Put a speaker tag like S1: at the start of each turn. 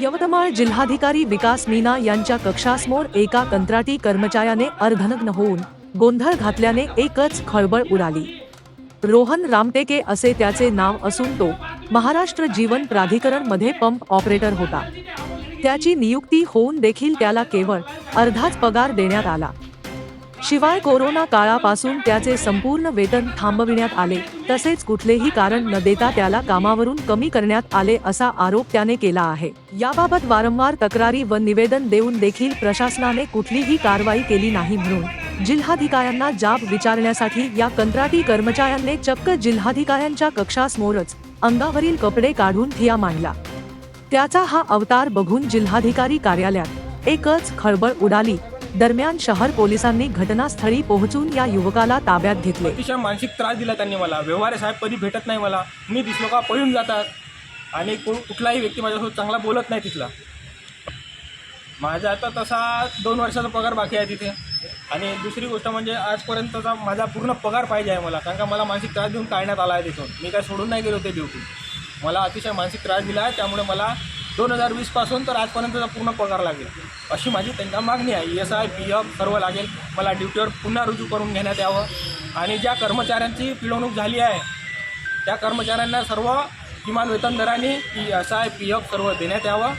S1: यवतमाळ जिल्हाधिकारी विकास मीना यांच्या कक्षासमोर एका कंत्राटी कर्मचाऱ्याने अर्धनग्न होऊन गोंधळ घातल्याने एकच खळबळ उडाली. रोहन रामटेके असे त्याचे नाव असून तो महाराष्ट्र जीवन प्राधिकरणमध्ये पंप ऑपरेटर होता. त्याची नियुक्ती होऊन देखील त्याला केवळ अर्धाच पगार देण्यात आला. शिवाय कोरोना काळापासून त्याचे संपूर्ण वेतन थांबविण्यात आले. तसेच कुठलेही कारण न देता त्याला कामावरून कमी करण्यात आले असा आरोप त्याने केला आहे. याबाबत वारंवार तक्रारी व निवेदन देऊन देखील प्रशासनाने कुठलीही कारवाई केली नाही म्हणून जिल्हाधिकाऱ्यांना जाब विचारण्यासाठी या कंत्राटी कर्मचाऱ्यांनी चक्क जिल्हाधिकाऱ्यांच्या कक्षासमोरच अंगावरील कपडे काढून ठिया मांडला. त्याचा हा अवतार बघून जिल्हाधिकारी कार्यालयात एकच खळबळ उडाली. दरम्यान शहर पोलिसांनी घटनास्थळी पोहोचून या युवकाला ताब्यात घेतले.
S2: अतिशय मानसिक त्रास दिला त्यांनी मला. व्यवहार साहेब कधी भेटत नाही मला. मी दिसलो का पळून जातात. आणि को कुठलाही व्यक्ती माझ्यासोबत चांगला बोलत नाही तिथला. माझा आता तसा दोन वर्षाचा पगार बाकी आहे तिथे. आणि दुसरी गोष्ट म्हणजे आजपर्यंतचा माझा पूर्ण पगार पाहिजे आहे मला. कारण का मला मानसिक त्रास देऊन काढण्यात आला आहे तिथून. मी काय सोडून नाही गेलो ते ड्युटी. मला अतिशय मानसिक त्रास दिला आहे. त्यामुळे मला दोन हजार वीसपासून तर आजपर्यंतचा पूर्ण पगार लागेल. अशी माझी त्यांना मागणी आहे. एस आय पी एफ सर्व लागेल. मला ड्युटीवर पुन्हा रुजू करून घेण्यात यावं. आणि ज्या कर्मचाऱ्यांची पिळवणूक झाली आहे त्या कर्मचाऱ्यांना सर्व किमान वेतन दराने एस आय पी एफ सर्व देण्यात यावं.